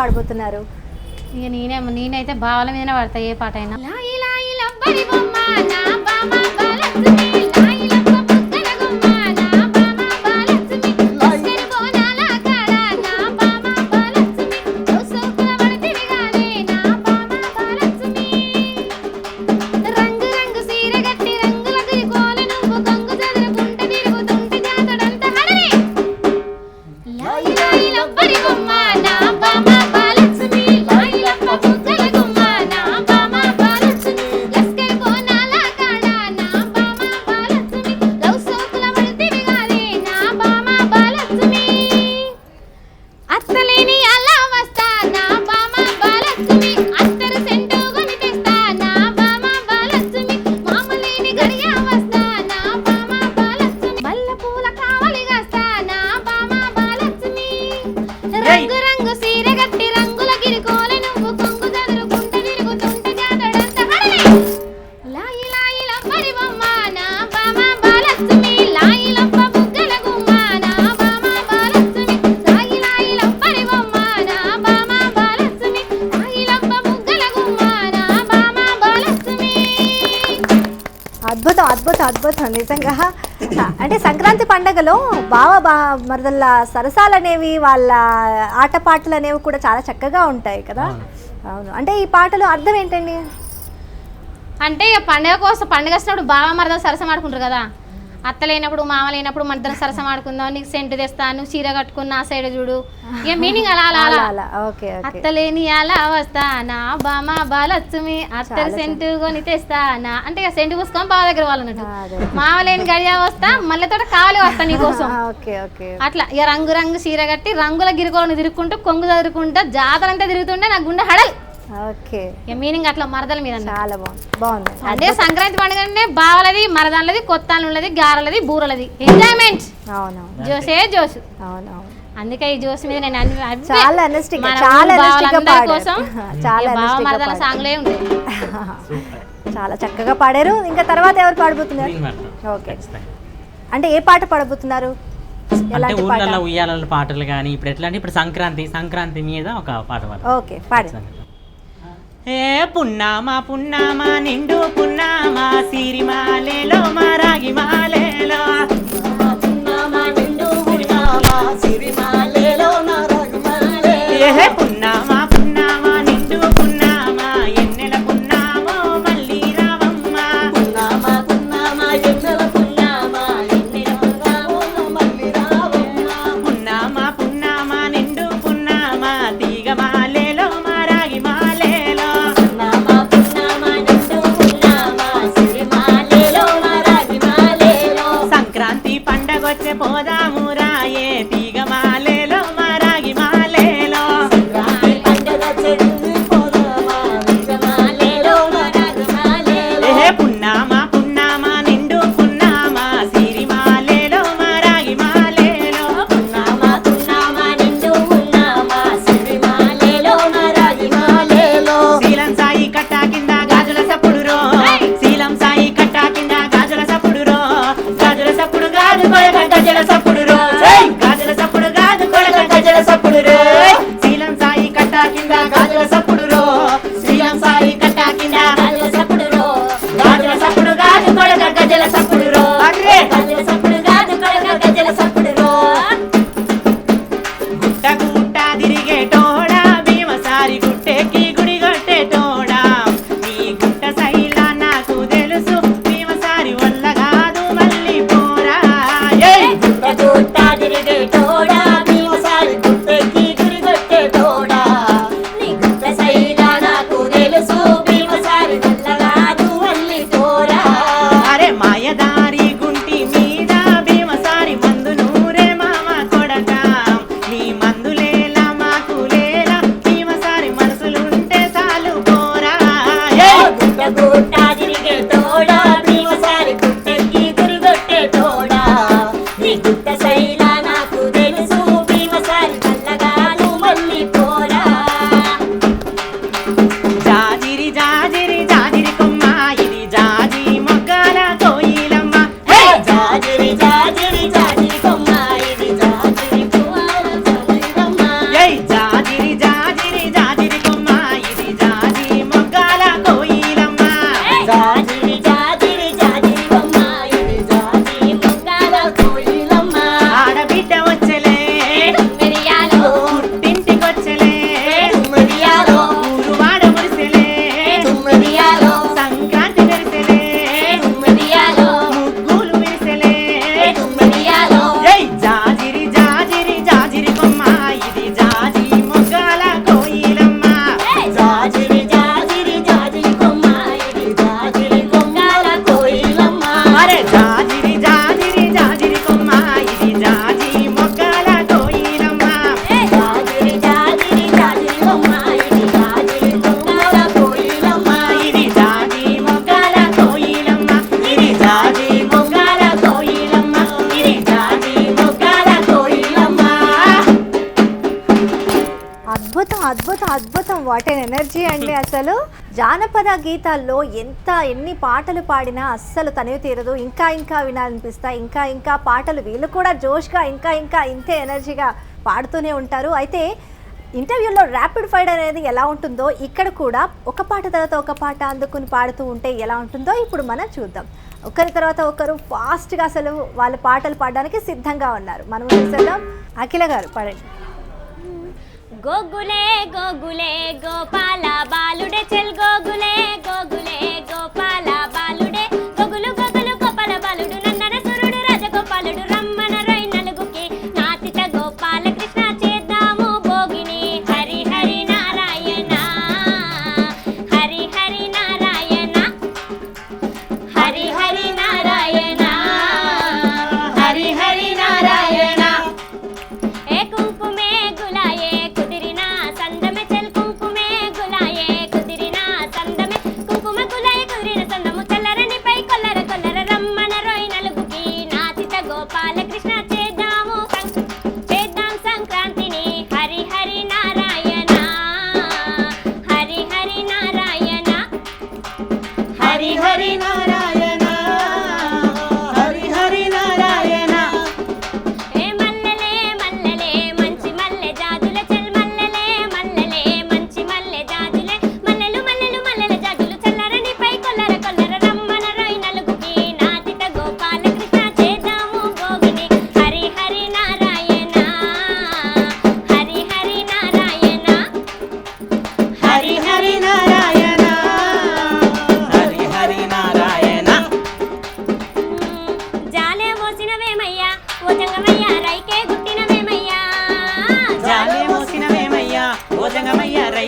పాడబోతున్నారు. ఇక నేనే నేనైతే బావల మీదనే పడతా ఏ పాట అయినా నిజంగా. అంటే సంక్రాంతి పండగలో బావ బా మరదల్ల సరసాలు అనేవి వాళ్ళ ఆటపాటలు అనేవి కూడా చాలా చక్కగా ఉంటాయి కదా. అవును. అంటే ఈ పాటలో అర్థం ఏంటండి? అంటే ఇక పండగ కోసం పండగ వచ్చినప్పుడు బాగా మరదలు సరసం ఆడుకుంటారు కదా. అత్త లేనప్పుడు మామ లేనప్పుడు మన ఇద్దరం సరసం ఆడుకుందాం నీకు సెంటు తెస్తాను చీర కట్టుకున్న ఆ సైడ్ చూడు. ఇక మీనింగ్ అలా అలా అలా. ఓకే అత్తలేని అలా వస్తా నా బామ బాలచ్చుమి అత్తలు సెంటు కొని తెస్తా నా అంటే ఇక సెంటు పూసుకొని బావ దగ్గర వాళ్ళు అదే. మామలేని గడియ వస్తా మళ్ళీ తోట కావాలి వస్తా నీకోసం. Okay okay. అట్లా ఇక రంగు రంగు చీర కట్టి రంగుల గిరికోలను తిరుక్కుంటూ కొంగు చదురుకుంటా జాతర అంతా తిరుగుతుంటే నా గుండె హడల్. ఓకే. ఇక మీనింగ్ అట్లా మరదల మీద. చాలా బాగుంది. బాగుంది. అంటే సంక్రాంతి పండుగ అంటే బావలది మరదాలది కొత్త అల్లులది గారలది బూరలది. ఎంజాయ్మెంట్. అవునవును. జోసే జోసు. అవునవును. అందుకే ఈ జోస్ మీద నేను అన్ని చాలా మన చాలా పాడారు. కోసం చాలా మరదల పాడారు. సాంగ్లే ఉంటాయి. చాలా చక్కగా పాడారు. ఇంకా తర్వాత ఎవరు పాడబోతున్నారు. ఓకే. అంటే ఏ పాట పాడబోతున్నారు? అంటే ఉయ్యాల పాటలు కానీ ఇప్పుడు ఎట్లా అంటే ఇప్పుడు సంక్రాంతి సంక్రాంతి మీద ఒక పాట పాడు ఓకే పాడండి ఏ పున్నామా పున్నామా నిండు పున్నామా సిరిమాలేలో మరాగి మాలేలో. ఏ పున్నామా అద్భుతం వాట్ ఎన్ ఎనర్జీ అండి అసలు. జానపద గీతాల్లో ఎంత ఎన్ని పాటలు పాడినా అస్సలు తనివి తీరదు. ఇంకా ఇంకా వినాలనిపిస్తాయి. ఇంకా ఇంకా పాటలు వీళ్ళు కూడా జోష్గా ఇంకా ఇంకా ఇంతే ఎనర్జీగా పాడుతూనే ఉంటారు. అయితే ఇంటర్వ్యూలో ర్యాపిడ్ ఫైర్ అనేది ఎలా ఉంటుందో ఇక్కడ కూడా ఒక పాట తర్వాత ఒక పాట అందుకుని పాడుతూ ఉంటే ఎలా ఉంటుందో ఇప్పుడు మనం చూద్దాం. ఒకరి తర్వాత ఒకరు ఫాస్ట్గా అసలు వాళ్ళ పాటలు పాడడానికి సిద్ధంగా ఉన్నారు. మనం చూసేద్దాం. అఖిల గారు పాడండి. গোগুলে গোগুলে গোপালা বালুড়ে ছেল গোগুলে গোগুলে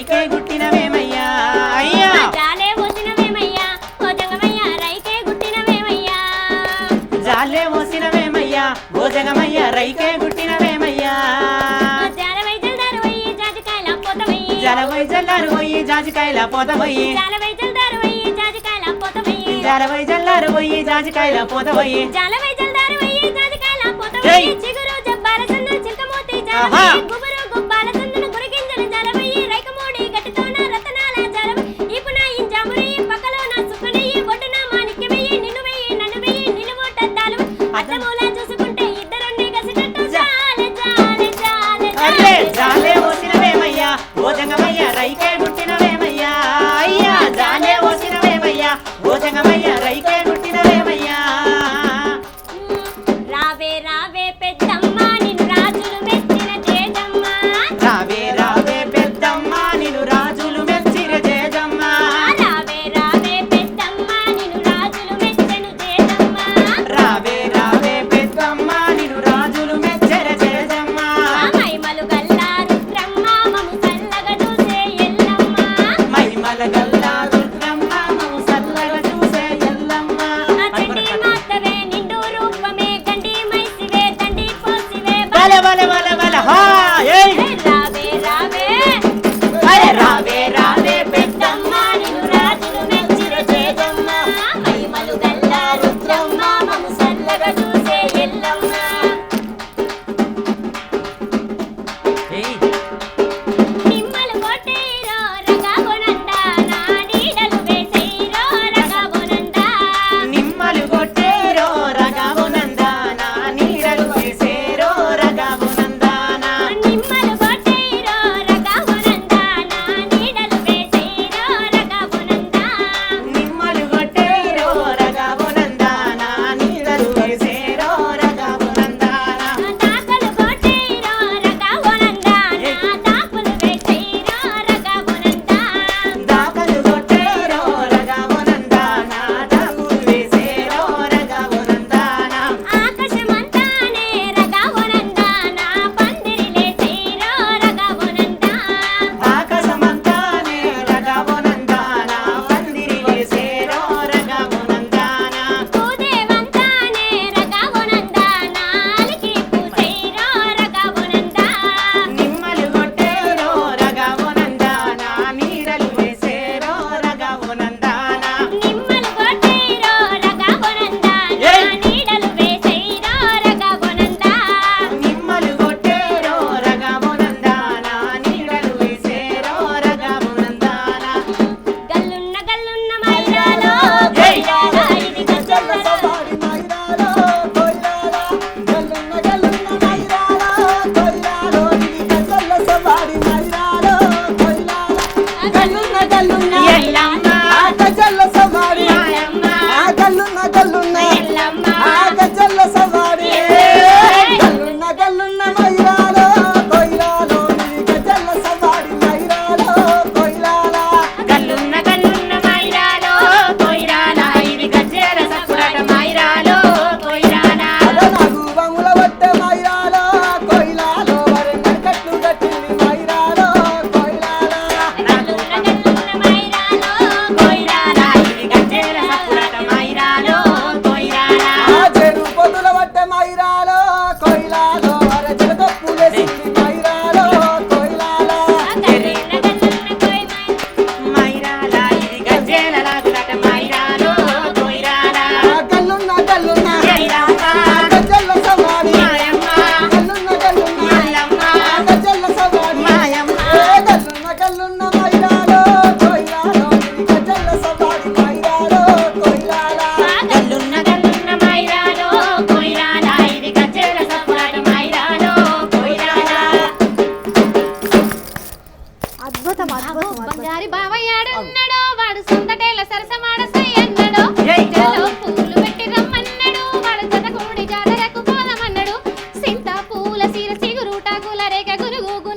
రైకే గుట్టినవేమయ్యా? అయ్యా! జాలే మోసినవేమయ్యా ఓ జంగమయ్యా రైకే గుట్టినవేమయ్యా? జాలే మోసినవేమయ్యా ఓ జంగమయ్య రైకే గుట్టినవేమయ్యా? జాలవై జల్దారు జాజికాయల పోతవయ్యి జలవై జల్లారు పోయి జాజికాయల జాలవై జల్దారు జలవై జల్లారు పోయి జాలవై జల్దారు చిగురు గుబురు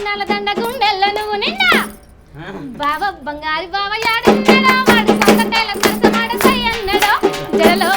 కట్నాల దండ గుండెల్లో నువ్వు నిండా బావ బంగారి బావ యాడ వాడు సొంత సరసమాడ సై అన్నడో. జడలో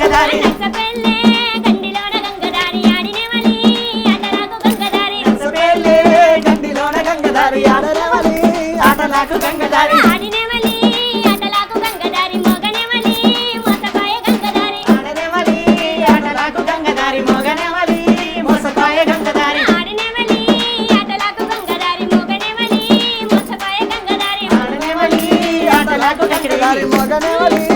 గంగదారి నచ్చపేళ్ళే గండిలోన గంగదారి ఆడలేవాలి ఆటలాకు గంగదారి ఆడనేమలి ఆటలాకు గంగదారి మొగనేమలి మోసకాయ గంగదారి ఆడనేమలి ఆటలాకు గంగదారి మొగనేమలి